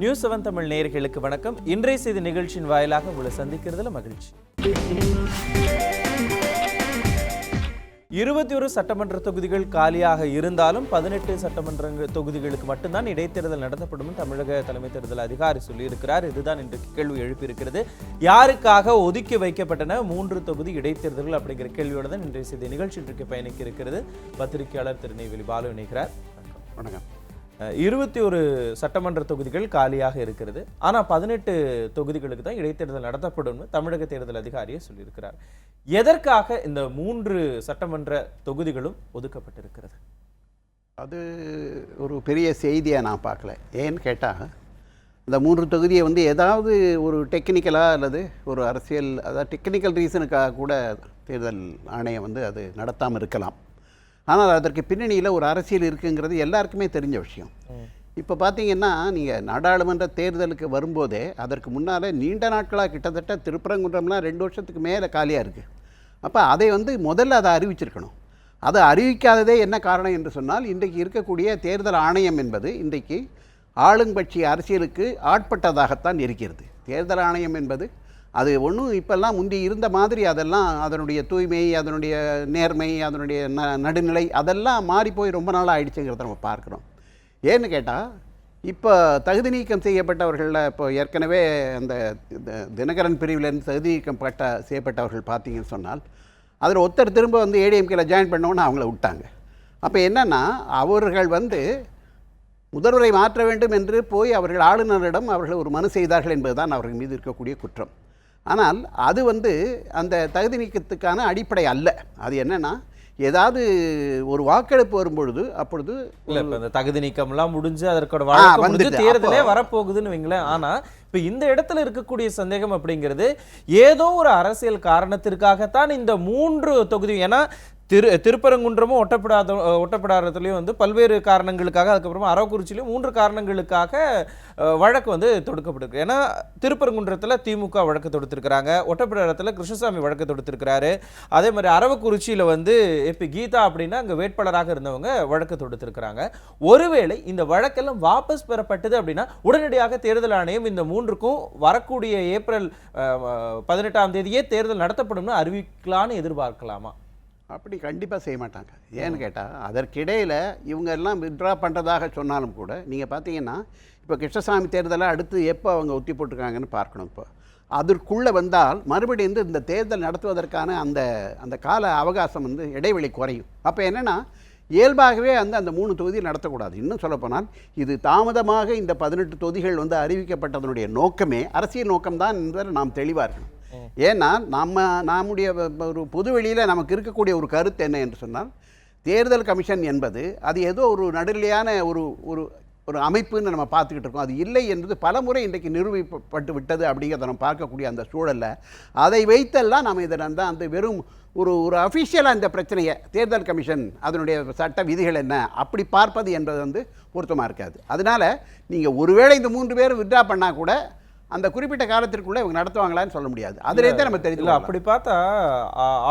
News seven Tamil நேயர்களுக்கு வணக்கம். இன்றைய செய்தி நிகழ்ச்சியின் வாயிலாக உங்களை சந்திக்கிறதுல மகிழ்ச்சி. இருபத்தி ஒரு சட்டமன்ற தொகுதிகள் காலியாக இருந்தாலும் பதினெட்டு சட்டமன்ற தொகுதிகளுக்கு மட்டும்தான் இடைத்தேர்தல் நடத்தப்படும் தமிழக தலைமை தேர்தல் அதிகாரி சொல்லியிருக்கிறார். இதுதான் இன்று கேள்வி எழுப்பியிருக்கிறது. யாருக்காக ஒதுக்கி வைக்கப்பட்டன மூன்று தொகுதி இடைத்தேர்தல்கள் அப்படிங்கிற கேள்வியோடு தான் இன்றைய செய்தி நிகழ்ச்சி இன்றைக்கு பயணிக்க இருக்கிறது. பத்திரிகையாளர் திருநெல்வேலி பாலு இணைகிறார். வணக்கம். இருபத்தி ஒரு சட்டமன்ற தொகுதிகள் காலியாக இருக்கிறது. ஆனால் பதினெட்டு தொகுதிகளுக்கு தான் இடைத்தேர்தல் நடத்தப்படும் தமிழக தேர்தல் அதிகாரியே சொல்லியிருக்கிறார். எதற்காக இந்த மூன்று சட்டமன்ற தொகுதிகளும் ஒதுக்கப்பட்டிருக்கிறது? அது ஒரு பெரிய செய்தியை நான் பார்க்கல. ஏன்னு கேட்டால் இந்த மூன்று தொகுதியை வந்து ஏதாவது ஒரு டெக்னிக்கலாக அல்லது ஒரு அரசியல் அதாவது டெக்னிக்கல் ரீசனுக்காக கூட தேர்தல் ஆணையம் வந்து அது நடத்தாமல் இருக்கலாம். ஆனால் அதற்கு பின்னணியில் ஒரு அரசியல் இருக்குங்கிறது எல்லாருக்குமே தெரிஞ்ச விஷயம். இப்போ பார்த்தீங்கன்னா நீங்கள் நாடாளுமன்ற தேர்தலுக்கு வரும்போதே அதற்கு முன்னால் நீண்ட நாட்களாக கிட்டத்தட்ட திருப்பரங்குன்றம்லாம் ரெண்டு வருஷத்துக்கு மேலே காலியாக இருக்குது அப்போ அதை வந்து முதல்ல அதை அறிவிச்சிருக்கணும். அதை அறிவிக்காததே என்ன காரணம் என்று சொன்னால் இன்றைக்கு இருக்கக்கூடிய தேர்தல் ஆணையம் என்பது இன்றைக்கு ஆளுங்கட்சி அரசியலுக்கு ஆட்பட்டதாகத்தான் இருக்கிறது. தேர்தல் ஆணையம் என்பது அது ஒன்றும் இப்போல்லாம் முந்தி இருந்த மாதிரி அதெல்லாம் அதனுடைய தூய்மை அதனுடைய நேர்மை அதனுடைய ந நடுநிலை அதெல்லாம் மாறி போய் ரொம்ப நாளாக ஆயிடுச்சுங்கிறத நம்ம பார்க்குறோம். ஏன்னு கேட்டால் இப்போ தகுதி நீக்கம் செய்யப்பட்டவர்களில் இப்போ ஏற்கனவே அந்த தினகரன் பிரிவிலேருந்து தகுதி நீக்கப்பட்ட செய்யப்பட்டவர்கள் பார்த்தீங்கன்னு சொன்னால் அதில் ஒருத்தர் திரும்ப வந்து ஏடிஎம்கேல ஜாயின் பண்ணோன்னு அவங்கள விட்டாங்க. அப்போ என்னென்னா அவர்கள் வந்து முதல்வரை மாற்ற வேண்டும் என்று போய் அவர்கள் ஆளுநரிடம் அவர்கள் ஒரு மனு செய்தார்கள் என்பதுதான் அவர்கள் மீது இருக்கக்கூடிய குற்றம். ஆனால் அது வந்து அந்த தகுதி நீக்கத்துக்கான அடிப்படை அல்ல அது என்னன்னா ஏதாவது ஒரு வாக்கெடுப்பு வரும்பொழுது அப்பொழுது இல்ல இப்ப இந்த தகுதி நீக்கம் எல்லாம் முடிஞ்சு அதற்கோட வழக்கு முடிஞ்சு வந்துட்டு. தேர்தலே வரப்போகுதுன்னு வைங்களேன் ஆனா இப்ப இந்த இடத்துல இருக்கக்கூடிய சந்தேகம் அப்படிங்கிறது ஏதோ ஒரு அரசியல் காரணத்திற்காகத்தான் இந்த மூன்று தொகுதி ஏன்னா திரு திருப்பரங்குன்றமும் ஒட்டப்படாத ஒட்டப்படாததுலயும் வந்து பல்வேறு காரணங்களுக்காக அதுக்கப்புறமா அரவக்குறிச்சிலையும் மூன்று காரணங்களுக்காக வழக்கு வந்து தொடுக்கப்பட்டிருக்கு. ஏன்னா திருப்பரங்குன்றத்தில் திமுக வழக்கு தொடுத்திருக்கிறாங்க ஒட்டப்படாரத்தில் கிருஷ்ணசாமி வழக்கு தொடுத்திருக்கிறாரு. அதே மாதிரி அரவக்குறிச்சியில் வந்து எப்பி கீதா அப்படின்னா அங்கே வேட்பாளராக இருந்தவங்க வழக்கு தொடுத்திருக்கிறாங்க. ஒருவேளை இந்த வழக்கெல்லாம் வாபஸ் பெறப்பட்டது அப்படின்னா உடனடியாக தேர்தல் ஆணையம் இந்த மூன்றுக்கும் வரக்கூடிய ஏப்ரல் பதினெட்டாம் தேதியே தேர்தல் நடத்தப்படும்னு அறிவிக்கலான்னு எதிர்பார்க்கலாமா? அப்படி கண்டிப்பாக செய்ய மாட்டாங்க. ஏன்னு கேட்டால் அதற்கிடையில் இவங்க எல்லாம் வித்ட்ரா பண்ணுறதாக சொன்னாலும் கூட நீங்கள் பார்த்தீங்கன்னா இப்போ கிருஷ்ணசாமி தேர்தலை அடுத்து எப்போ அவங்க ஒத்தி போட்டிருக்காங்கன்னு பார்க்கணும் இப்போ. அதற்குள்ளே வந்தால் மறுபடியும் வந்து இந்த தேர்தல் நடத்துவதற்கான அந்த அந்த கால அவகாசம் வந்து இடைவெளி குறையும். அப்போ என்னென்னா இயல்பாகவே வந்து அந்த மூணு தொகுதியில் நடத்தக்கூடாது. இன்னும் சொல்லப்போனால் இது தாமதமாக இந்த பதினெட்டு தொகுதிகள் வந்து அறிவிக்கப்பட்டதனுடைய நோக்கமே அரசியல் நோக்கம்தான் என்பதை நாம் தெளிவாக இருக்கணும் ஏன்னா நம்ம நம்முடைய ஒரு பொது ஒரு பொதுவெளியில் நமக்கு இருக்கக்கூடிய ஒரு கருத்து என்ன என்று சொன்னால் தேர்தல் கமிஷன் என்பது அது ஏதோ ஒரு நடுநிலையான ஒரு ஒரு ஒரு அமைப்புன்னு நம்ம பார்த்துக்கிட்டு இருக்கோம். அது இல்லை என்பது பல முறை இன்றைக்கு நிரூபிக்கப்பட்டு விட்டது அப்படிங்கிறத நம்ம பார்க்கக்கூடிய அந்த சூழலில். அதை வைத்தெல்லாம் நம்ம இதை வந்து அந்த வெறும் ஒரு ஒரு அஃபிஷியலாக இந்த பிரச்சனையை தேர்தல் கமிஷன் அதனுடைய சட்ட விதிகள் என்ன அப்படி பார்ப்பது என்பது வந்து பொருத்தமாக இருக்காது. அதனால் நீங்கள் ஒருவேளை இந்த மூன்று பேர் வித்ட்ரா பண்ணால் கூட அந்த குறிப்பிட்ட காலத்திற்குள்ளே இவங்க நடத்துவாங்களான்னு சொல்ல முடியாது. அதுலேருந்தே நம்ம இல்ல தெரிஞ்சுக்கலாம் அப்படி பார்த்தா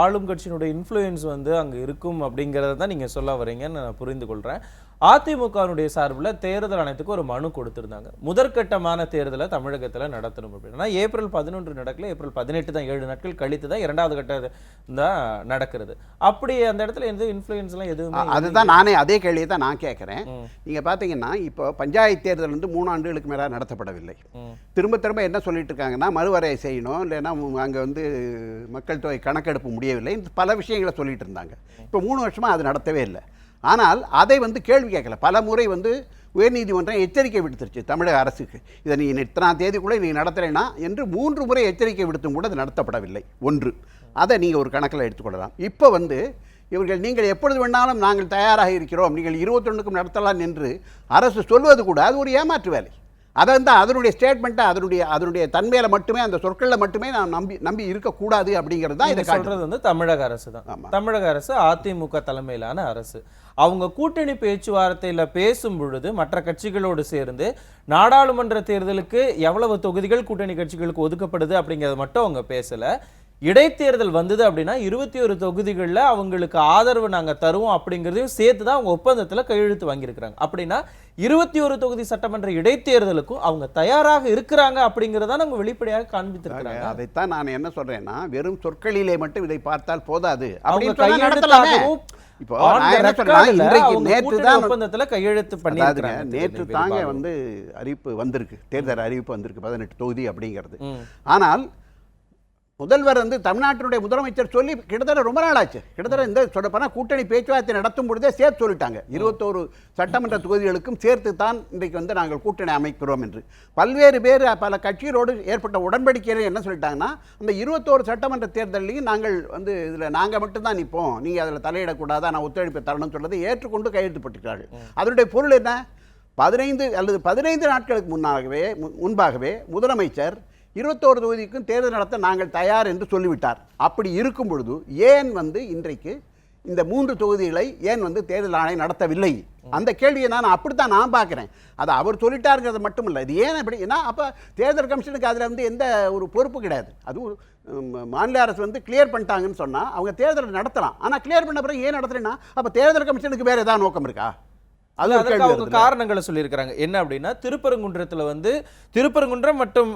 ஆளும் கட்சியினுடைய இன்ஃப்ளூயன்ஸ் வந்து அங்க இருக்கும் அப்படிங்கறத தான் நீங்க சொல்ல வரீங்கன்னு நான் புரிந்து கொள்றேன். அதிமுகவினுடைய சார்பில் தேர்தல் ஆணையத்துக்கு ஒரு மனு கொடுத்திருந்தாங்க. முதற்கட்டமான தேர்தலை தமிழகத்துல நடத்தணும் அப்படின்னா. ஏப்ரல் பதினொன்று நடக்கல. ஏப்ரல் பதினெட்டு தான் ஏழு நாட்கள் கழித்து தான் இரண்டாவது கட்ட தான் நடக்கிறது. அப்படி அந்த இடத்துல எந்த இன்ஃப்ளூயன்ஸ் எல்லாம் எதுவுமே அதுதான் நானே அதே கேள்வியை தான் நான் கேட்குறேன். நீங்கள் பார்த்தீங்கன்னா இப்போ பஞ்சாயத்து தேர்தல் வந்து மூணு ஆண்டுகளுக்கு மேலே நடத்தப்படவில்லை. திரும்ப திரும்ப என்ன சொல்லிட்டு இருக்காங்கன்னா மறுவரையை செய்யணும். இல்லைன்னா அங்கே வந்து மக்கள் தொகை கணக்கெடுப்பு முடியவில்லை. பல விஷயங்களை சொல்லிட்டு இருந்தாங்க. இப்போ மூணு வருஷமாக அது நடத்தவே இல்லை. ஆனால் அதை வந்து கேள்வி கேட்கல. பல முறை வந்து உயர்நீதிமன்றம் எச்சரிக்கை விடுத்துருச்சு தமிழக அரசுக்கு. இதை நீ இத்தனாம் தேதிக்குள்ளே நீ நடத்துகிறேன்னா என்று மூன்று முறை எச்சரிக்கை விடுத்தும் கூட அது நடத்தப்படவில்லை. ஒன்று. அதை நீங்கள் ஒரு கணக்கில் எடுத்துக்கொள்ளலாம். இப்போ வந்து இவர்கள் நீங்கள் எப்பொழுது வேணாலும் நாங்கள் தயாராக இருக்கிறோம். நீங்கள் இருபத்தொன்றுக்கும் நடத்தலாம் என்று அரசு சொல்வது கூட அது ஒரு ஏமாற்று வேலை. அதை வந்து அதனுடைய ஸ்டேட்மெண்ட்டை அதனுடைய அதனுடைய தன்மையில மட்டுமே அந்த சொற்களில் மட்டுமே நான் நம்பி நம்பி இருக்கக்கூடாது அப்படிங்கிறது தான் இதை. சொல்றது வந்து தமிழக அரசு தான். தமிழக அரசு அதிமுக தலைமையிலான அரசு அவங்க கூட்டணி பேச்சுவார்த்தையில பேசும் பொழுது மற்ற கட்சிகளோடு சேர்ந்து நாடாளுமன்ற தேர்தலுக்கு எவ்வளவு தொகுதிகள் கூட்டணி கட்சிகளுக்கு ஒதுக்கப்படுது அப்படிங்கறத மட்டும் அவங்க பேசல இடைத்தேர்தல் வந்தது அப்படின்னா இருபத்தி ஒரு தொகுதிகளில் அவங்களுக்கு ஆதரவு நாங்க தருவோம் அப்படிங்கிறதையும் சேர்த்து தான் அவங்க ஒப்பந்தத்துல கையெழுத்து வாங்கியிருக்கிறாங்க அப்படின்னா இருபத்தி ஒரு தொகுதி சட்டமன்ற இடைத்தேர்தலுக்கும் அவங்க தயாராக இருக்கிறாங்க அப்படிங்கிறத அவங்க வெளிப்படையாக காண்பித்திருக்கிறாங்க அதைத்தான் நான் என்ன சொல்றேன்னா வெறும் சொற்களிலே மட்டும் இதை பார்த்தால் போதாது அவங்க. கையெழுத்தாகவும் நேற்று தாங்க. வந்து அறிவிப்பு வந்திருக்கு தேர்தல் அறிவிப்பு வந்திருக்கு பதினெட்டு தொகுதி அப்படிங்கிறது. ஆனால் முதல்வர் வந்து தமிழ்நாட்டினுடைய முதலமைச்சர் சொல்லி கிட்டத்தட்ட ரொம்ப நாள் ஆச்சு கிட்டத்தட்ட இந்த சொல்லப்போனால் கூட்டணி பேச்சுவார்த்தை நடத்தும் பொழுதே சேர்த்து சொல்லிட்டாங்க. இருபத்தோரு சட்டமன்ற தொகுதிகளுக்கும் சேர்த்து தான் இன்றைக்கு வந்து நாங்கள் கூட்டணி அமைக்கிறோம் என்று. பல்வேறு பேர் பல கட்சிகளோடு ஏற்பட்ட உடன்படிக்கையில் என்ன சொல்லிட்டாங்கன்னா அந்த இருபத்தோரு சட்டமன்ற தேர்தலையும் நாங்கள் வந்து இதில் நாங்கள் மட்டும்தான் நிற்போம். நீங்கள் அதில் தலையிடக்கூடாதா? நான் ஒத்துழைப்பு தரணும்னு சொல்றதை ஏற்றுக்கொண்டு கையெழுத்துப்பட்டிருக்கிறார்கள். அதனுடைய பொருள் என்ன? பதினைந்து அல்லது பதினைந்து நாட்களுக்கு முன்னாகவே முன்பாகவே முதலமைச்சர் இருபத்தோரு தொகுதிக்கும் தேர்தல் நடத்த நாங்கள் தயார் என்று சொல்லிவிட்டார். அப்படி இருக்கும் பொழுது ஏன் வந்து இன்றைக்கு இந்த மூன்று தொகுதிகளை ஏன் வந்து தேர்தல் ஆணையம் நடத்தவில்லை? அந்த கேள்வியை நான் அப்படித்தான் நான் பார்க்குறேன். அது அவர் சொல்லிட்டாருங்கிறது மட்டும் இல்லை இது ஏன் அப்படி ஏன்னா அப்போ தேர்தல் கமிஷனுக்கு அதில் வந்து எந்த ஒரு பொறுப்பு கிடையாது. அதுவும் மாநில அரசு வந்து கிளியர் பண்ணிட்டாங்கன்னு சொன்னால் அவங்க தேர்தலை நடத்தலாம். ஆனால் கிளியர் பண்ண பிறகு ஏன் நடத்துறேன்னா அப்போ தேர்தல் கமிஷனுக்கு வேறு ஏதாவது நோக்கம் இருக்கா? அது அவங்க? காரணங்களை சொல்லியிருக்கிறாங்க என்ன அப்படின்னா திருப்பரங்குன்றத்துல வந்து திருப்பரங்குன்றம் மற்றும்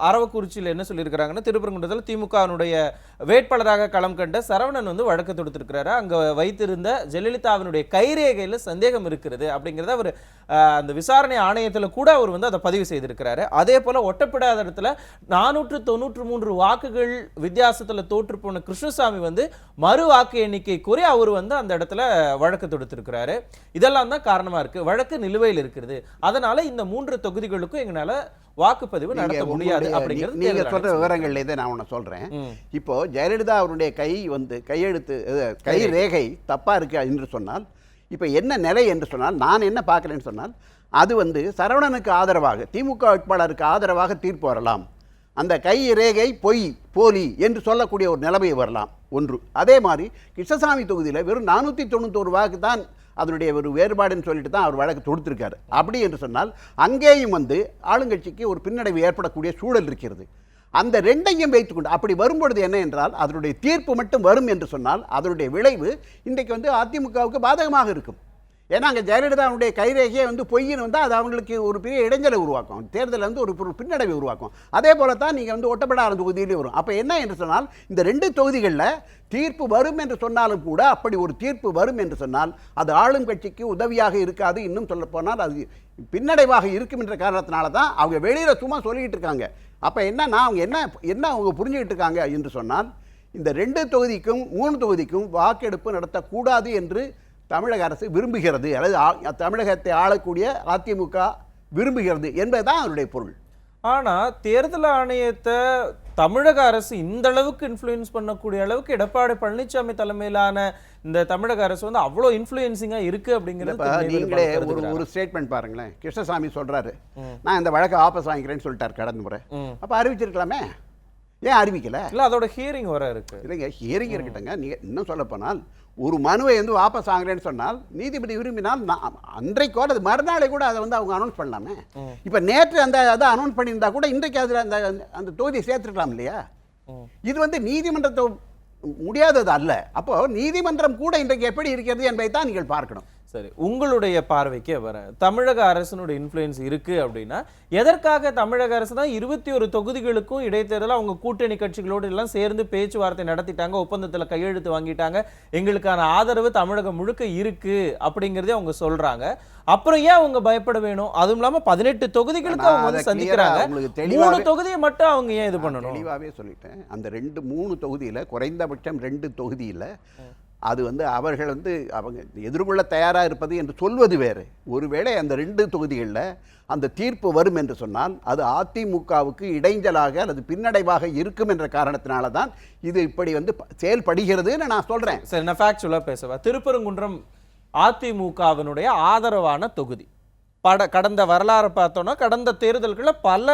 அரவக்குறிச்சியில் என்ன சொல்லியிருக்கிறாங்கன்னா திருப்பரங்குன்றத்தில் திமுகவினுடைய வேட்பாளராக களம் கண்ட சரவணன் வந்து வழக்கு தொடுத்திருக்கிறாரு அங்க வைத்திருந்த ஜெயலலிதாவினுடைய கைரேகையில சந்தேகம் இருக்கிறது அப்படிங்கிறத அவர் அந்த விசாரணை ஆணையத்துல கூட அவர் வந்து அதை பதிவு செய்திருக்கிறாரு. அதே போல ஒட்டப்பிடாத இடத்துல நானூற்று தொண்ணூற்று மூன்று வாக்குகள் வித்தியாசத்துல தோற்று போன கிருஷ்ணசாமி வந்து மறு வாக்கு எண்ணிக்கை கோரி அவர் வந்து அந்த இடத்துல வழக்கு தொடுத்திருக்கிறாரு. இதெல்லாம் தான் காரணமா இருக்கு. வழக்கு நிலுவையில் இருக்கிறது. அதனால இந்த மூன்று தொகுதிகளுக்கும் எங்களால வாக்குப்பதிவு நடத்த முடியாது அப்படிங்கிறது நீ- நீங்க தேர்தல் சொல்ற ஆணையம் விவரங்கள்ல இதை நான் உன்னை சொல்றேன். ம். இப்போ ஜெயலலிதா அவருடைய கை வந்து கையெழுத்து கை ரேகை தப்பா இருக்கு என்று சொன்னால் இப்போ என்ன நிலை என்று சொன்னால் நான் என்ன பார்க்குறேன்னு சொன்னால் அது வந்து சரவணனுக்கு ஆதரவாக திமுக வேட்பாளருக்கு ஆதரவாக தீர்ப்பு வரலாம். அந்த கை ரேகை பொய் போலி என்று சொல்லக்கூடிய ஒரு நிலைமை வரலாம். ஒன்று. அதே மாதிரி கிருஷ்ணசாமி தொகுதியில் வெறும் நானூற்றி தொண்ணூத்தோரு வாக்கு தான் அதனுடைய ஒரு வேறுபாடுன்னு சொல்லிட்டு தான் அவர் வழக்கு தொடுத்திருக்காரு. அப்படி என்று சொன்னால் அங்கேயும் வந்து ஆளுங்கட்சிக்கு ஒரு பின்னடைவு ஏற்படக்கூடிய சூழல் இருக்கிறது. அந்த ரெண்டையும் வைத்துக்கொண்டு அப்படி வரும்பொழுது என்ன என்றால் அதனுடைய தீர்ப்பு மட்டும் வரும் என்று சொன்னால் அதனுடைய விளைவு இன்றைக்கு வந்து அதிமுகவுக்கு பாதகமாக இருக்கும். ஏன்னா அங்கே ஜெயலலிதாவுடைய கைரேகையே வந்து பொய்னு வந்தால் அது அவங்களுக்கு ஒரு பெரிய இடைஞ்சலை உருவாக்கும். தேர்தலில் வந்து ஒரு பின்னடைவை உருவாக்கும். அதே போல தான் நீங்கள் வந்து ஒட்டப்படாத தொகுதியிலே வரும். அப்போ என்ன என்று சொன்னால் இந்த ரெண்டு தொகுதிகளில் தீர்ப்பு வரும் என்று சொன்னாலும் கூட அப்படி ஒரு தீர்ப்பு வரும் என்று சொன்னால் அது ஆளும் கட்சிக்கு உதவியாக இருக்காது. இன்னும் சொல்லப்போனால் அது பின்னடைவாக இருக்கும் என்ற காரணத்தினால தான் அவங்க வெளியில் சும்மா சொல்லிக்கிட்டு இருக்காங்க. அப்போ என்னன்னா அவங்க என்ன என்ன அவங்க புரிஞ்சுக்கிட்டு இருக்காங்க என்று சொன்னால் இந்த ரெண்டு தொகுதிக்கும் மூணு தொகுதிக்கும் வாக்கெடுப்பு நடத்தக்கூடாது என்று தமிழக அரசு விரும்புகிறது அல்லது தமிழகத்தை ஆளக்கூடிய அதிமுக விரும்புகிறது என்பதுதான் அதனுடைய பொருள். ஆனா தேர்தல் ஆணையத்தை தமிழக அரசு இந்த அளவுக்கு இன்ஃப்ளூயன்ஸ் பண்ணக்கூடிய அளவுக்கு எடப்பாடி பழனிசாமி தலைமையிலான இந்த தமிழக அரசு வந்து அவ்வளோ இன்ஃப்ளூயன்சிங்கா இருக்கு அப்படிங்கிறது நீங்களே ஒரு? ஒரு ஸ்டேட்மெண்ட் பாருங்களேன். கிருஷ்ணசாமி சொல்றாரு. நான் இந்த வழக்கை வாபஸ் வாங்கிக்கிறேன்னு சொல்லிட்டார் கடந்த முறை. அப்ப அறிவிச்சிருக்கலாமே. ஏன் அறிவிக்கல? இல்ல அதோட ஹியரிங் வர இருக்கு. இல்லைங்க ஹியரிங் இருக்கட்டுங்க நீங்க இன்னும் சொல்ல போனால் ஒரு மனுவை வந்து வாபஸ் வாங்குறேன்னு சொன்னால் நீதிபதி விரும்பினால் நான் அன்றைக்கோ அல்லது மறுநாளே கூட அதை வந்து அவங்க அனௌன்ஸ் பண்ணலாமே. இப்போ நேற்று அந்த அதை அனௌன்ஸ் பண்ணியிருந்தா கூட இன்றைக்கு அதில் அந்த அந்த தொகுதியை சேர்த்துருக்கலாம் இல்லையா. இது வந்து நீதிமன்றத்தை முடியாதது அல்ல. அப்போ நீதிமன்றம் கூட இன்றைக்கு எப்படி இருக்கிறது என்பதை தான் நீங்கள் பார்க்கணும். சரி உங்களுடைய பார்வைக்கே வரேன் தமிழக அரசினுடைய இன்ஃப்ளூயன்ஸ் இருக்கு அப்படின்னா எதற்காக தமிழக அரசு தான் இருபத்தி ஒரு தொகுதிகளுக்கும் இடைத்தேர்தல் அவங்க கூட்டணி கட்சிகளோடு எல்லாம் சேர்ந்து பேச்சுவார்த்தை நடத்திட்டாங்க ஒப்பந்தத்துல கையெழுத்து வாங்கிட்டாங்க எங்களுக்கான ஆதரவு தமிழகம் முழுக்க இருக்கு அப்படிங்கறதே அவங்க சொல்றாங்க. அப்புறம் ஏன் அவங்க பயப்பட வேணும்? அதுவும் இல்லாம பதினெட்டு தொகுதிகளுக்கு அவங்க வந்து சந்திக்கிறாங்க. மூணு தொகுதியை மட்டும் அவங்க ஏன் இது பண்ணணும்? தெளிவாகவே சொல்லிட்டேன். அந்த ரெண்டு மூணு தொகுதியில் குறைந்தபட்சம் ரெண்டு தொகுதியில் அது வந்து அவர்கள் வந்து அவங்க எதிர்கொள்ள தயாராக இருப்பது என்று சொல்வது வேறு. ஒருவேளை அந்த ரெண்டு தொகுதிகளில் அந்த தீர்ப்பு வரும் என்று சொன்னால் அது அதிமுகவுக்கு இடைஞ்சலாக அல்லது பின்னடைவாக இருக்கும் என்ற காரணத்தினால தான் இது இப்படி வந்து ப- செயல்படுகிறதுன்னு நான் சொல்கிறேன் சரி நான் ஃபேக்சுவலாக பேசுவேன் திருப்பரங்குன்றம் அதிமுகவினுடைய ஆதரவான தொகுதி. பட கடந்த வரலாறு பார்த்தோன்னா கடந்த தேர்தல்களில் பல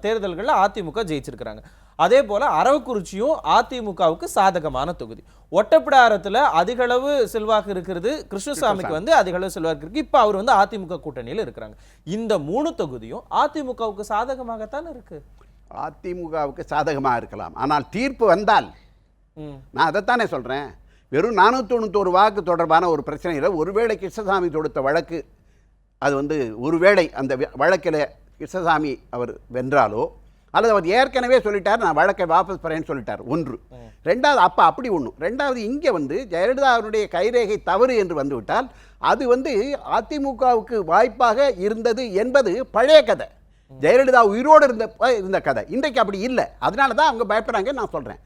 தேர்தல்களில் அதிமுக ஜெயிச்சிருக்கிறாங்க. அதே போல அரவக்குறிச்சியும் அதிமுகவுக்கு சாதகமான தொகுதி. ஒட்டப்பிடாரத்தில் அதிக அளவு செல்வாக்கு இருக்கிறது கிருஷ்ணசாமிக்கு வந்து அதிக அளவு செல்வாக்கு இருக்கு. இப்போ அவர் வந்து அதிமுக கூட்டணியில் இருக்கிறாங்க. இந்த மூணு தொகுதியும் அதிமுகவுக்கு சாதகமாகத்தான் இருக்கு? அதிமுகவுக்கு சாதகமாக இருக்கலாம். ஆனால் தீர்ப்பு வந்தால் நான் அதைத்தானே சொல்கிறேன் வெறும் நானூற்றி தொண்ணூத்தோரு வாக்கு தொடர்பான ஒரு பிரச்சனையில் ஒருவேளை கிருஷ்ணசாமி தொடுத்த வழக்கு அது வந்து ஒருவேளை அந்த வழக்கில் கிருஷ்ணசாமி அவர் வென்றாலோ அல்லது அவர் ஏற்கனவே சொல்லிட்டார் நான் வழக்கை வாபஸ் பெறேன்னு சொல்லிட்டார். ஒன்று. ரெண்டாவது அப்போ அப்படி ஒன்று ரெண்டாவது இங்கே வந்து ஜெயலலிதா அவருடைய கைரேகை தவறு என்று வந்துவிட்டால் அது வந்து அதிமுகவுக்கு வாய்ப்பாக இருந்தது என்பது பழைய கதை. ஜெயலலிதா உயிரோடு இருந்த இருந்த கதை. இன்றைக்கு அப்படி இல்லை. அதனால தான் அவங்க பயப்படுறாங்கன்னு நான் சொல்கிறேன்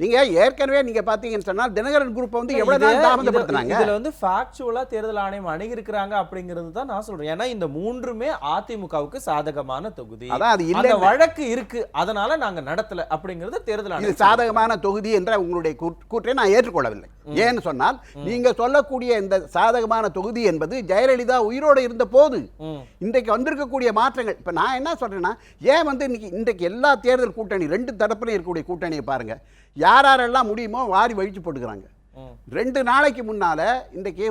நீங்கள் ஏற்கனவே நீங்கள் பார்த்தீங்கன்னு சொன்னால் தினகரன் குரூப்பை வந்து எவ்வளோ நாள் தாமதப்படுத்தினாங்க? இதுல வந்து ஃபேக்சுவலா தேர்தல் ஆணையம் அணுகியிருக்கிறாங்க அப்படிங்கிறது தான் நான் சொல்றேன். ஏன்னா இந்த மூன்றுமே அதிமுகவுக்கு சாதகமான தொகுதி. அதான் அது இல்லை வழக்கு இருக்கு. அதனால நாங்க நடத்தல அப்படிங்கிறது தேர்தல் ஆணையம் சாதகமான தொகுதி என்ற உங்களுடைய கூற்- கூற்றை நான் ஏற்றுக்கொள்ளவில்லை. ஏன்னு சொன்னால் நீங்க சொல்லக்கூடிய இந்த சாதகமான தொகுதி என்பது ஜெயலலிதா உயிரோடு இருந்த போது. இன்றைக்கு வந்திருக்கக்கூடிய மாற்றங்கள். இப்போ நான் என்ன சொல்றேன்னா ஏன் வந்து இன்னைக்கு இன்றைக்கு எல்லா தேர்தல் கூட்டணி ரெண்டு தரப்புலையும் இருக்கக்கூடிய கூட்டணியை பாருங்க. யார் யாரெல்லாம் முடியுமோ வாரி வழிச்சு போட்டுக்கிறாங்க. ரெண்டு நாளைக்கு முன்னால் இன்றைக்கி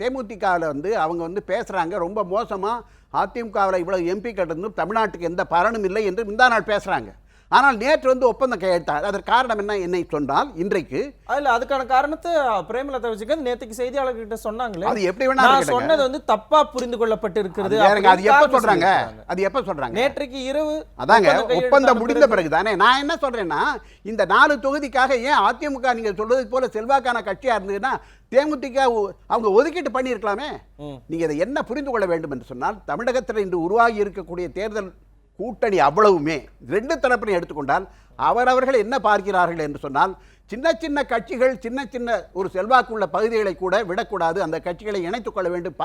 தேமுதிகவில் வந்து அவங்க வந்து பேசுகிறாங்க ரொம்ப மோசமாக அதிமுகவில் இவ்வளவு எம்பி இருந்து தமிழ்நாட்டுக்கு எந்த பலனும் இல்லை என்று முந்தா நாள் பேசுகிறாங்க ஆனால் நேற்று வந்து ஒப்பந்தம் கையெழுத்தார். அதற்கு காரணம் என்ன என்னை சொன்னால் இன்றைக்கு அதுல அதுக்கான காரணத்தை பிரேமலதா வச்சுக்க நேத்துக்கு செய்தியாளர்கிட்ட சொன்னாங்களே. அது எப்படி வேணா. சொன்னது வந்து தப்பா புரிந்து கொள்ளப்பட்டு இருக்கிறது அது எப்போ சொல்லியிருக்காங்க. அது எப்போ சொல்கிறாங்க நேற்றைக்கு இரவு அதாங்க ஒப்பந்தம் முடிந்த பிறகு- தானே நான் என்ன சொல்றேன்னா இந்த நாலு தொகுதிக்காக ஏன் அதிமுக நீங்க சொல்றது போல செல்வாக்கான கட்சியா இருந்ததுன்னா தேமுதிக அவங்க ஒதுக்கீட்டு பண்ணியிருக்கலாமே. நீங்க இதை என்ன புரிந்து கொள்ள வேண்டும் என்று சொன்னால் தமிழகத்தில் இன்று உருவாகி இருக்கக்கூடிய தேர்தல் கூட்டணி அவ்வளவுமே. ரெண்டு தரப்பினை எடுத்துக்கொண்டால் அவரவர்கள் என்ன பார்க்கிறார்கள் என்று சொன்னால் சின்ன சின்ன கட்சிகள் சின்ன சின்ன ஒரு செல்வாக்குள்ள பகுதிகளை கூட விடக்கூடாது. அந்த கட்சிகளை இணைத்துக் கொள்ள வேண்டும்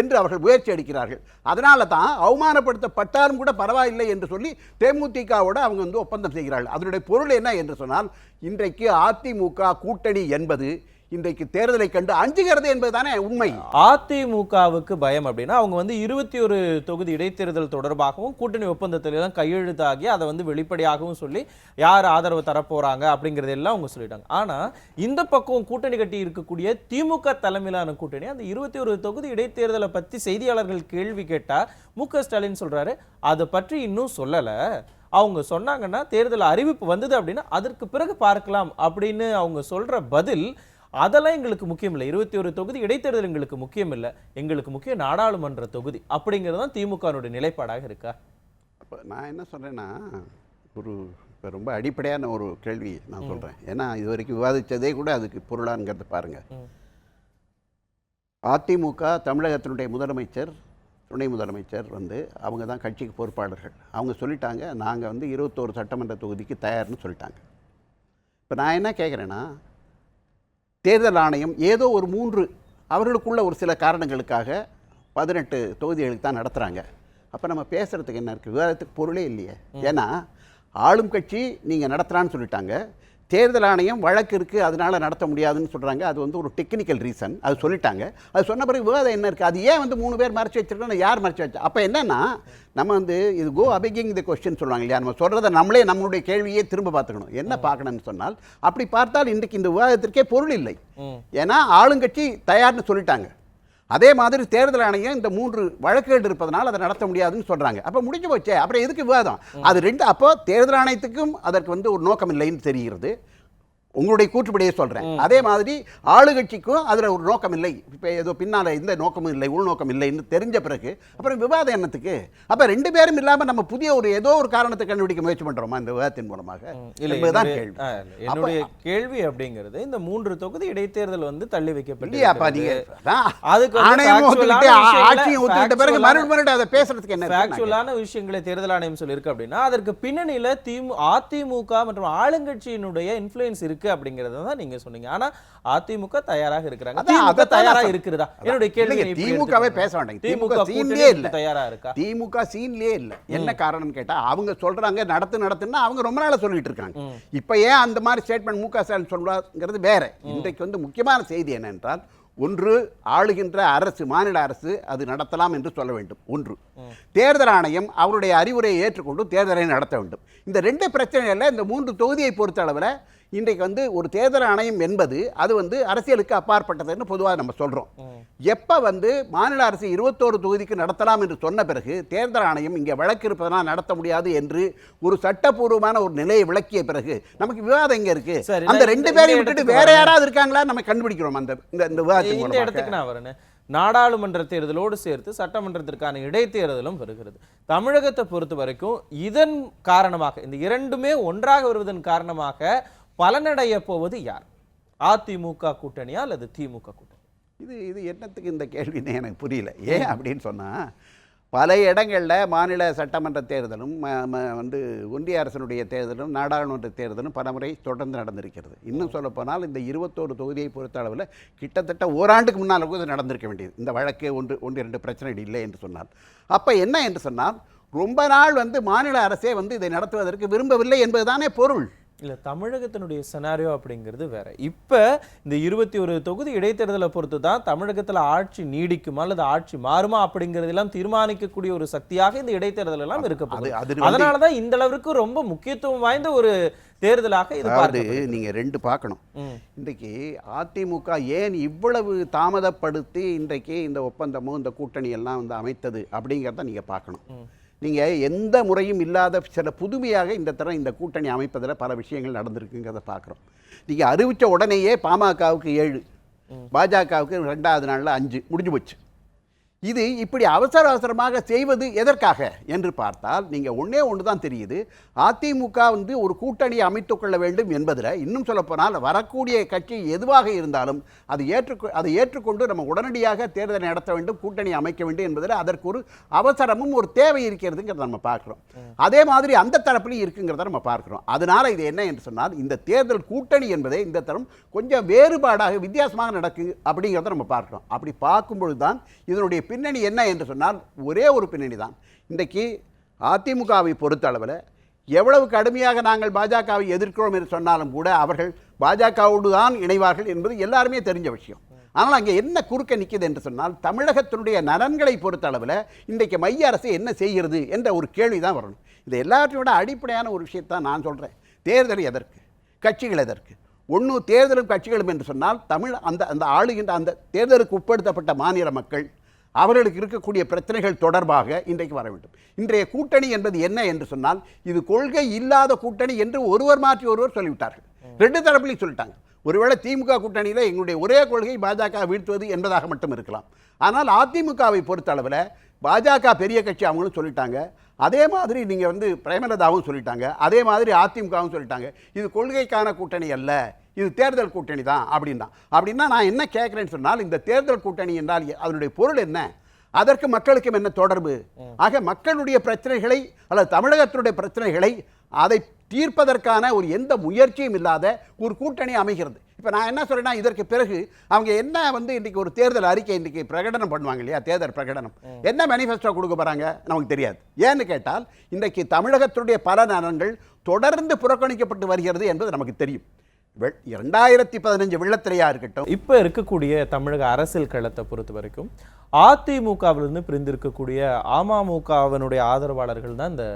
என்று அவர்கள் முயற்சி எடுக்கிறார்கள். அதனால தான் அவமானப்படுத்தப்பட்டாலும் கூட பரவாயில்லை என்று சொல்லி தேமுதிகவோட அவங்க வந்து ஒப்பந்தம் செய்கிறார்கள். அதனுடைய பொருள் என்ன என்று சொன்னால் இன்றைக்கு அதிமுக கூட்டணி என்பது இன்றைக்கு தேர்தலை கண்டு அஞ்சுகிறது என்பதுதானே உண்மை. அதிமுகவுக்கு பயம் அப்படின்னா அவங்க வந்து இருபத்தி ஒரு தொகுதி இடைத்தேர்தல் தொடர்பாகவும் கூட்டணி ஒப்பந்தத்துல எல்லாம் கையெழுத்தாகி அதை வந்து வெளிப்படையாகவும் சொல்லி யார் ஆதரவு தரப்போறாங்க அப்படிங்கிறது எல்லாம் அவங்க சொல்லிட்டாங்க. ஆனால் இந்த பக்கம் கூட்டணி கட்டி இருக்கக்கூடிய திமுக தலைமையிலான கூட்டணி அந்த இருபத்தி ஒரு தொகுதி இடைத்தேர்தலை பற்றி செய்தியாளர்கள் கேள்வி கேட்டால் மு க ஸ்டாலின் சொல்றாரு அதை பற்றி இன்னும் சொல்லலை. அவங்க சொன்னாங்கன்னா தேர்தல் அறிவிப்பு வந்தது அப்படின்னா அதற்கு பிறகு பார்க்கலாம் அப்படின்னு அவங்க சொல்ற பதில் அதெல்லாம் எங்களுக்கு முக்கியம் இல்லை இருபத்தி ஒரு தொகுதி இடைத்தேர்தல் எங்களுக்கு முக்கியம் இல்லை எங்களுக்கு முக்கியம் நாடாளுமன்ற தொகுதி அப்படிங்கிறது தான் திமுகனுடைய நிலைப்பாடாக இருக்கா? அப்போ நான் என்ன சொல்கிறேன்னா ஒரு இப்போ ரொம்ப அடிப்படையான ஒரு கேள்வி நான் சொல்கிறேன் ஏன்னா இது வரைக்கும் விவாதித்ததே கூட அதுக்கு பொருளாங்கிறத பாருங்கள். அதிமுக தமிழகத்தினுடைய முதலமைச்சர் துணை முதலமைச்சர் வந்து அவங்க தான் கட்சிக்கு பொறுப்பாளர்கள். அவங்க சொல்லிட்டாங்க நாங்கள் வந்து இருபத்தோரு சட்டமன்ற தொகுதிக்கு தயார்னு சொல்லிட்டாங்க. இப்போ நான் என்ன கேட்குறேன்னா தேர்தல் ஆணையம் ஏதோ ஒரு மூன்று அவர்களுக்குள்ள ஒரு சில காரணங்களுக்காக பதினெட்டு தொகுதிகளுக்கு தான் நடத்துகிறாங்க அப்போ நம்ம பேசுகிறதுக்கு என்ன இருக்குது விவாதத்துக்கு பொருளே இல்லையே. ஏன்னா ஆளும் கட்சி நீங்கள் நடத்துகிறான்னு சொல்லிட்டாங்க. தேர்தல் ஆணையம் வழக்கு இருக்குது அதனால் நடத்த முடியாதுன்னு சொல்கிறாங்க அது வந்து ஒரு டெக்னிக்கல் ரீசன் அது சொல்லிட்டாங்க. அது சொன்ன பிறகு விவாதம் என்ன இருக்குது அது ஏன் வந்து மூணு பேர் மறைச்சு வச்சிருக்கோம் யார் மறைச்சு வச்சா? அப்போ என்னன்னா நம்ம வந்து இது கோ அபிகிங் த கொஸ்டின் சொல்லுவாங்க இல்லையா? நம்ம சொல்கிறத நம்மளே நம்மளுடைய கேள்வியே திரும்ப பார்த்துக்கணும். என்ன பார்க்கணும்னு சொன்னால் அப்படி பார்த்தால் இன்றைக்கு இந்த விவாதத்திற்கே பொருள் இல்லை. ஏன்னா ஆளுங்கட்சி தயார்னு சொல்லிட்டாங்க. அதே மாதிரி தேர்தல் ஆணையம் இந்த மூன்று வழக்குகள் இருப்பதனால் அதை நடத்த முடியாதுன்னு சொல்றாங்க. அப்போ முடிஞ்சு போச்சே. அப்புறம் எதுக்கு விவாதம்? அது ரெண்டு அப்போ தேர்தல் ஆணையத்துக்கும் அதற்கு வந்து ஒரு நோக்கம் இல்லைன்னு தெரிகிறது. உங்களுடைய கூற்றுப்படியே சொல்றேன். அதே மாதிரி ஆளுங்கட்சிக்கும் அதுல ஒரு நோக்கம் இல்லை இப்போ ஏதோ பின்னால எந்த நோக்கமும் இல்லை உள்நோக்கம் இல்லைன்னு தெரிஞ்ச பிறகு அப்புறம் விவாதம் என்னத்துக்கு? அப்ப ரெண்டு பேரும் இல்லாம நம்ம புதிய ஒரு ஏதோ ஒரு காரணத்தை கண்டுபிடிக்க முயற்சி பண்றோமா இந்த விவாதத்தின் மூலமாக? என்பதுதான் கேள்வி. என்னுடைய கேள்வி அப்படிங்கிறது இந்த மூன்று தொகுதி இடைத்தேர்தல் வந்து தள்ளி வைக்கப்பட்டு நீங்க அதான், அதுக்கு ஆணையம் ஒத்துக்கிட்டு ஆட்சியும் ஒத்துக்கிட்ட பிறகு மறுபடியும் மறுபடியும் அதை பேசுறதுக்கு என்ன ஃபேக்சுவலான விஷயங்களை தேர்தல் ஆணையம் சொல்லியிருக்கு அப்படின்னா அதற்கு பின்னணியில திமு அதிமுக மற்றும் ஆளுங்கட்சியினுடைய இன்ஃப்ளூயன்ஸ் இருக்கு. அப்படிங்கறத தான் நீங்க சொன்னீங்க. ஆனா அதிமுக தயாராக இருக்கிறாங்க. திமுக தயாரா இருக்கிறதா. என்னுடைய கேள்வி திமுகவே. பேச வேண்டாங்க. திமுக சீன்லயே இல்ல. தயாரா இருக்கா? திமுக சீன்லயே இல்ல. என்ன காரணம்னு கேட்டா அவங்க சொல்றாங்க நடத்து நடத்துன்னா அவங்க ரொம்ப நாளா சொல்லிட்டு இருக்காங்க. இப்ப ஏன் அந்த மாதிரி ஸ்டேட்மெண்ட் முக ஸ்டாலின் சொல்றாங்கிறது வேற. இன்றைக்கு வந்து முக்கியமான செய்தி என்னென்றால் ஒன்று ஆளுகின்ற அரசு மாநில அரசு அது நடத்தலாம் என்று சொல்ல வேண்டும். ஒன்று. தேர்தல் ஆணையம் அவருடைய அறிவுரையை ஏற்றுக்கொண்டு தேர்தலை நடத்த வேண்டும். இந்த ரெண்டு பிரச்சனையில் இந்த மூன்று தொகுதியை பொறுத்த அளவில் இன்றைக்கு வந்து ஒரு தேர்தல் ஆணையம் என்பது அது வந்து அரசியலுக்கு அப்பாற்பட்டதுன்னு பொதுவாக நம்ம சொல்கிறோம் எப்போ வந்து மாநில அரசு இருபத்தோரு தொகுதிக்கு நடத்தலாம் என்று சொன்ன பிறகு தேர்தல் ஆணையம் இங்கே வழக்கு இருப்பதனால் நடத்த முடியாது என்று ஒரு சட்டப்பூர்வமான ஒரு நிலையை விளக்கிய பிறகு நமக்கு விவாதம் எங்க இருக்கு? அந்த ரெண்டு பேரையும் விட்டுட்டு வேற. யாராவது இருக்காங்களா? நம்ம கண்டுபிடிக்கிறோம் அந்த இந்த இந்த விவாதத்தின் இந்த இடத்துக்கு நான் வரேன். நாடாளுமன்ற தேர்தலோடு சேர்த்து சட்டமன்றத்திற்கான இடைத்தேர்தலும் வருகிறது. தமிழகத்தை பொறுத்த வரைக்கும் இதன் காரணமாக இந்த இரண்டுமே ஒன்றாக வருவதன் காரணமாக பலனடைய போவது யார்? அதிமுக கூட்டணியா அல்லது திமுக கூட்டணி? இது இது என்னத்துக்கு இந்த கேள்வின்னு எனக்கு புரியல. ஏன் அப்படின்னு சொன்னால் பல இடங்களில் மாநில சட்டமன்ற தேர்தலும் வந்து ஒன்றிய அரசனுடைய தேர்தலும் நாடாளுமன்ற தேர்தலும் பலமுறை தொடர்ந்து நடந்திருக்கிறது. இன்னும் சொல்லப்போனால் இந்த இருபத்தோரு தொகுதியை பொறுத்த அளவில் கிட்டத்தட்ட ஓராண்டுக்கு முன்னால் கூட இது நடந்திருக்க வேண்டியது. இந்த வழக்கு ஒன்று ஒன்று இரண்டு பிரச்சனைகள் இல்லை என்று சொன்னால். அப்போ என்ன என்று சொன்னால் ரொம்ப நாள் வந்து மாநில அரசே வந்து இதை நடத்துவதற்கு விரும்பவில்லை என்பதுதானே பொருள். இல்ல தமிழகத்தினுடைய சினாரியோ அப்படிங்கிறது வேற. இப்ப இந்த இருபத்தி ஒரு தொகுதி இடைத்தேர்தலை பொறுத்து தான் தமிழகத்துல ஆட்சி நீடிக்குமா அல்லது ஆட்சி மாறுமா அப்படிங்கறதெல்லாம் தீர்மானிக்கக்கூடிய ஒரு சக்தியாக இந்த இடைத்தேர்தல் எல்லாம் இருக்க போகுது அது வந்து- அதனாலதான் இந்த அளவிற்கு ரொம்ப முக்கியத்துவம் வாய்ந்த ஒரு தேர்தலாக இது அதாவது. நீங்கள் ரெண்டு பார்க்கணும். இன்றைக்கு அதிமுக ஏன் இவ்வளவு தாமதப்படுத்தி இன்றைக்கு இந்த ஒப்பந்தமும் இந்த கூட்டணி எல்லாம் வந்து அமைத்தது அப்படிங்கிறத நீங்கள் பார்க்கணும். நீங்கள் எந்த முறையும் இல்லாத சில புதுமையாக இந்த தரம் இந்த கூட்டணி அமைப்பதில் பல விஷயங்கள் நடந்திருக்குங்கிறத பார்க்குறோம். நீங்கள் அறிவித்த உடனேயே பாமகவுக்கு ஏழு பாஜகவுக்கு ரெண்டாவது நாளில் அஞ்சு முடிஞ்சு போச்சு. இது இப்படி அவசர அவசரமாக செய்வது எதற்காக? என்று பார்த்தால் நீங்கள் ஒன்றே ஒன்று தான் தெரியுது. அதிமுக வந்து ஒரு கூட்டணி அமைத்துக்கொள்ள வேண்டும் என்பதில் இன்னும் சொல்லப்போனால் வரக்கூடிய கட்சி எதுவாக இருந்தாலும் அது ஏற்றுக்கொ அதை ஏற்றுக்கொண்டு நம்ம உடனடியாக தேர்தலை நடத்த வேண்டும் கூட்டணி அமைக்க வேண்டும் என்பதில் அதற்கு ஒரு அவசரமும் ஒரு தேவை இருக்கிறதுங்கிறத நம்ம பார்க்குறோம். அதே மாதிரி அந்த தரப்புலையும் இருக்குங்கிறத நம்ம பார்க்குறோம். அதனால் இது என்ன என்று சொன்னால் இந்த தேர்தல் கூட்டணி என்பதே இந்த தரம் கொஞ்சம் வேறுபாடாக வித்தியாசமாக நடக்கு அப்படிங்கிறத நம்ம பார்க்குறோம். அப்படி பார்க்கும்பொழுது தான் இதனுடைய பின்னணி என்ன என்று சொன்னால் ஒரே ஒரு பின்னணி தான். இன்றைக்கு அதிமுகவை பொறுத்தளவில் எவ்வளவு கடுமையாக நாங்கள் பாஜகவை எதிர்க்கிறோம் என்று சொன்னாலும் கூட அவர்கள் பாஜகவோடு தான் இணைவார்கள் என்பது எல்லாருமே தெரிஞ்ச விஷயம். ஆனால் அங்கே என்ன குறுக்க நிற்கிது என்று சொன்னால் தமிழகத்தினுடைய நலன்களை பொறுத்தளவில் இன்றைக்கு மைய அரசு என்ன செய்கிறது என்ற ஒரு கேள்வி தான் வரணும். இது எல்லாற்றையும் விட அடிப்படையான ஒரு விஷயத்தான் நான் சொல்கிறேன் தேர்தல் எதற்கு? கட்சிகள் எதற்கு? ஒன்று தேர்தலும் கட்சிகளும் என்று சொன்னால் தமிழ் அந்த அந்த ஆளுகின்ற அந்த தேர்தலுக்கு உட்படுத்தப்பட்ட மாநில மக்கள் அவர்களுக்கு இருக்கக்கூடிய பிரச்சனைகள் தொடர்பாக இன்றைக்கு வர வேண்டும். இன்றைய கூட்டணி என்பது என்ன என்று சொன்னால் இது கொள்கை இல்லாத கூட்டணி என்று ஒருவர் மாற்றி ஒருவர் சொல்லிவிட்டார்கள். ரெண்டு தரப்புலையும் சொல்லிட்டாங்க. ஒருவேளை திமுக கூட்டணியில் எங்களுடைய ஒரே கொள்கை பாஜக வீழ்த்துவது என்பதாக மட்டும் இருக்கலாம். ஆனால் அதிமுகவை பொறுத்த அளவில் பாஜக பெரிய கட்சி அவங்களும் சொல்லிட்டாங்க. அதே மாதிரி நீங்கள் வந்து பிரேமலதாவும் சொல்லிட்டாங்க. அதே மாதிரி அதிமுகவும் சொல்லிட்டாங்க. இது கொள்கைக்கான கூட்டணி அல்ல. இது தேர்தல் கூட்டணி தான் அப்படின்னா. அப்படின்னா நான் என்ன கேட்குறேன்னு சொன்னால் இந்த தேர்தல் கூட்டணி என்றால் அதனுடைய பொருள் என்ன? அதற்கு மக்களுக்கும் என்ன தொடர்பு? ஆக மக்களுடைய பிரச்சனைகளை அல்லது தமிழகத்தினுடைய பிரச்சனைகளை அதை தீர்ப்பதற்கான ஒரு எந்த முயற்சியும் இல்லாத ஒரு கூட்டணி அமைகிறது. இப்போ நான் என்ன சொல்றேன்னா இதற்கு பிறகு அவங்க என்ன வந்து இன்றைக்கி ஒரு தேர்தல் அறிக்கை இன்றைக்கி பிரகடனம் பண்ணுவாங்க இல்லையா? தேர்தல் பிரகடனம். என்ன மேனிஃபெஸ்டோ கொடுக்க போகிறாங்க நமக்கு தெரியாது. ஏன்னு கேட்டால் இன்றைக்கு தமிழகத்தினுடைய பல நலன்கள் தொடர்ந்து புறக்கணிக்கப்பட்டு வருகிறது என்பது நமக்கு தெரியும். இரண்டாயிரத்தி பதினஞ்சு வெள்ளத்திரையா இருக்கட்டும். இப்ப இருக்கக்கூடிய தமிழக அரசியல் களத்தை பொறுத்த வரைக்கும் அதிமுகவிலிருந்து பிரிந்திருக்கக்கூடிய அமமுகவினுடைய ஆதரவாளர்கள் தான் இந்த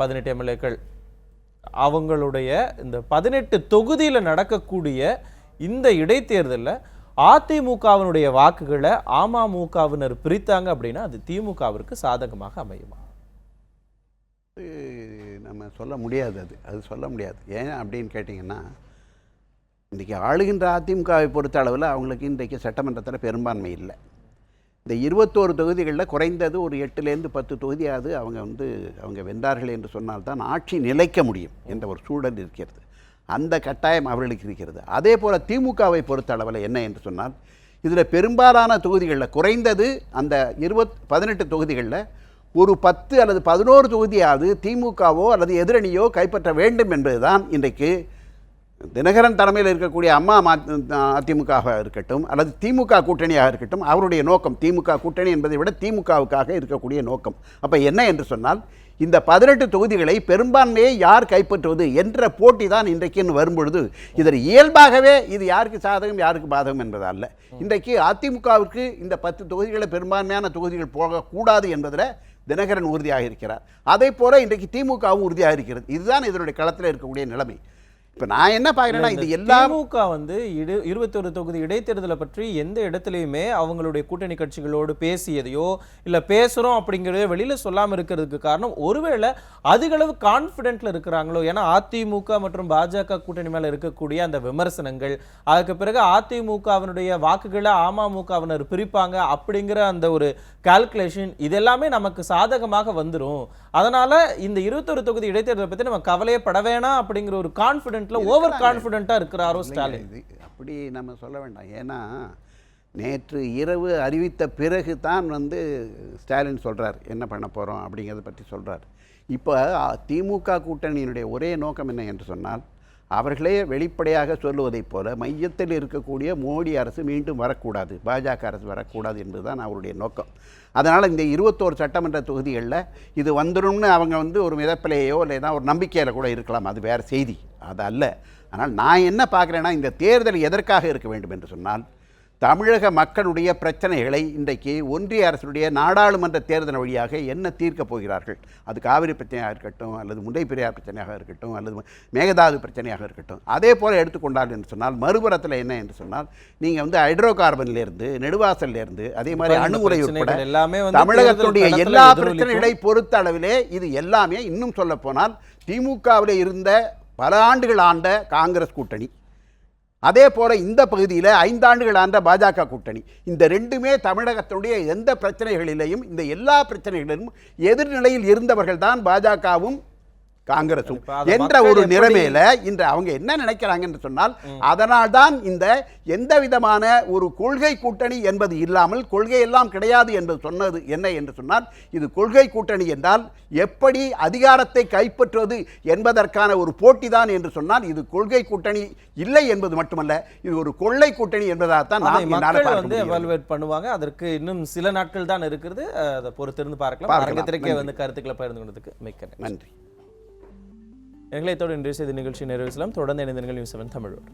பதினெட்டு எம்எல்ஏக்கள். அவங்களுடைய இந்த பதினெட்டு தொகுதியில நடக்கக்கூடிய இந்த இடைத்தேர்தலில் அதிமுகவினுடைய வாக்குகளை அமமுகவினர் பிரித்தாங்க அப்படின்னா அது திமுகவிற்கு சாதகமாக அமையுமா? நம்ம சொல்ல முடியாது அது. அது சொல்ல முடியாது. ஏன் அப்படின்னு கேட்டிங்கன்னா இன்றைக்கி ஆளுகின்ற அதிமுகவை பொறுத்த அளவில் அவங்களுக்கு இன்றைக்கு சட்டமன்றத்தில் பெரும்பான்மை இல்லை. இந்த இருபத்தோரு தொகுதிகளில் குறைந்தது ஒரு எட்டுலேருந்து பத்து தொகுதியாவது அவங்க வந்து அவங்க வென்றார்கள் என்று சொன்னால்தான் ஆட்சி நிலைக்க முடியும் என்ற ஒரு சூழல் இருக்கிறது. அந்த கட்டாயம் அவர்களுக்கு இருக்கிறது. அதே போல் திமுகவை பொறுத்த அளவில் என்ன என்று சொன்னால் இதில் பெரும்பாலான தொகுதிகளில் குறைந்தது அந்த இருபத் பதினெட்டு தொகுதிகளில் ஒரு பத்து அல்லது பதினோரு தொகுதியாவது திமுகவோ அல்லது எதிரணியோ கைப்பற்ற வேண்டும் என்பதுதான் இன்றைக்கு தினகரன் தலைமையில் இருக்கக்கூடிய அம்மா அதிமுகவாக இருக்கட்டும் அல்லது திமுக கூட்டணியாக இருக்கட்டும் அவருடைய நோக்கம் திமுக கூட்டணி என்பதை விட திமுகவுக்காக இருக்கக்கூடிய நோக்கம். அப்போ என்ன என்று சொன்னால் இந்த பதினெட்டு தொகுதிகளை பெரும்பான்மையை யார் கைப்பற்றுவது என்ற போட்டி தான் இன்றைக்குன்னு வரும்பொழுது இதில் இயல்பாகவே இது யாருக்கு சாதகம் யாருக்கு பாதகம் என்பதல்ல இன்றைக்கு அதிமுகவிற்கு இந்த பத்து தொகுதிகளை பெரும்பான்மையான தொகுதிகள் போகக்கூடாது என்பதில் தினகரன் உறுதியாக இருக்கிறார். அதே போல இன்றைக்கு திமுகவும் உறுதியாக இருக்கிறது. இதுதான் இதனுடைய களத்தில் இருக்கக்கூடிய நிலைமை. இப்போ நான் என்ன பார்க்குறேன்னா இது எல்லா திமுக வந்து இடு இருபத்தொரு தொகுதி இடைத்தேர்தலை பற்றி எந்த இடத்துலையுமே அவங்களுடைய கூட்டணி கட்சிகளோடு பேசியதையோ இல்ல பேசுறோம் அப்படிங்கிறதையோ வெளியில சொல்லாம இருக்கிறதுக்கு காரணம் ஒருவேளை அதிக அளவு கான்ஃபிடென்ட்ல இருக்கிறாங்களோ ஏன்னா அதிமுக மற்றும் பாஜக கூட்டணி மேல இருக்கக்கூடிய அந்த விமர்சனங்கள் அதுக்கு பிறகு அதிமுகவினுடைய வாக்குகளை அமமுகவினர் பிரிப்பாங்க அப்படிங்கிற அந்த ஒரு கால்குலேஷன் இதெல்லாமே நமக்கு சாதகமாக வந்துரும். அதனால இந்த இருபத்தொரு தொகுதி இடைத்தேர்தலை பத்தி நம்ம கவலையே பட வேணாம் அப்படிங்கிற ஒரு கான்ஃபிடென்ட்ல ஓவர் கான்ஃபிடென்ட்டா இருக்கிறாரோ ஸ்டாலின்? இது அப்படி நம்ம சொல்ல வேண்டாம். ஏன்னா நேற்று இரவு அறிவித்த பிறகு தான் வந்து ஸ்டாலின் சொல்றார் என்ன பண்ண போகிறோம் அப்படிங்கிறத பற்றி சொல்றார். இப்போ திமுக கூட்டணியினுடைய ஒரே நோக்கம் என்ன என்று சொன்னால் அவர்களே வெளிப்படையாக சொல்லுவதைப் போல மையத்தில் இருக்கக்கூடிய மோடி அரசு மீண்டும் வரக்கூடாது. பாஜக அரசு வரக்கூடாது என்பதுதான் அவருடைய நோக்கம். அதனால் இந்த இருபத்தோரு சட்டமன்ற தொகுதிகளில் இது வந்துடும்னு அவங்க வந்து ஒரு மிதப்பிலேயோ இல்லை ஏதாவது ஒரு நம்பிக்கையில் கூட இருக்கலாம். அது வேறு செய்தி. அது அல்ல. ஆனால் நான் என்ன பார்க்குறேன்னா இந்த தேர்தல் எதற்காக இருக்க வேண்டும் என்று சொன்னால் தமிழக மக்களுடைய பிரச்சனைகளை இன்றைக்கு ஒன்றிய அரசுடைய நாடாளுமன்ற தேர்தல் வழியாக என்ன தீர்க்கப் போகிறார்கள்? அது காவிரி பிரச்சனையாக இருக்கட்டும் அல்லது முல்லை பெரியார் பிரச்சனையாக இருக்கட்டும் அல்லது மேகதாது பிரச்சனையாக இருக்கட்டும். அதே போல் எடுத்துக்கொண்டால் என்று சொன்னால் மறுபுறத்தில் என்ன என்று சொன்னால் நீங்கள் வந்து ஹைட்ரோ கார்பன்லேருந்து நெடுவாசல்லேருந்து அதே மாதிரி அணுகுறை உட்பட எல்லாமே தமிழகத்துடைய எல்லா. பிரச்சனைகளை பொறுத்த அளவிலே இது எல்லாமே இன்னும் சொல்ல போனால் திமுகவில் இருந்த பல ஆண்டுகள் ஆண்ட காங்கிரஸ் கூட்டணி. அதே போல் இந்த பகுதியில் ஐந்தாண்டுகள் ஆண்ட பாஜக கூட்டணி. இந்த ரெண்டுமே தமிழகத்தினுடைய எந்த பிரச்சனைகளிலேயும் இந்த எல்லா பிரச்சனைகளிலும் எதிர்நிலையில் இருந்தவர்கள் தான் பாஜகவும் காங்கிரசும் என்ற ஒரு நிலைமையில இன்று அவங்க என்ன நினைக்கிறாங்க என்று சொன்னால் அதனால் தான் இந்த எந்த விதமான ஒரு கொள்கை கூட்டணி என்பது இல்லாமல் கொள்கை எல்லாம் கிடையாது என்பது சொன்னது என்ன என்று சொன்னால் இது கொள்கை கூட்டணி என்றால் எப்படி அதிகாரத்தை கைப்பற்றுவது என்பதற்கான ஒரு போட்டி தான் என்று சொன்னால் இது கொள்கை கூட்டணி இல்லை என்பது மட்டுமல்ல இது ஒரு கொள்ளை கூட்டணி என்பதாகத்தான் மக்கள் வந்து. எவாலுவேட் பண்ணுவாங்க. அதற்கு இன்னும் சில நாட்கள் தான் இருக்கிறது. அதை பொறுத்திருந்து பார்க்கலாம். அரங்கத்திற்கே. வந்து கருத்துக்களை பகிர்ந்து கொண்டதுக்கு மிக்க நன்றி. எங்களை எங்களை இன்றைய செய்தி நிகழ்ச்சி நிறைவு செல்லும். தொடர்ந்து இணைந்த நிகழ்ச்சி செவன் தமிழோடு.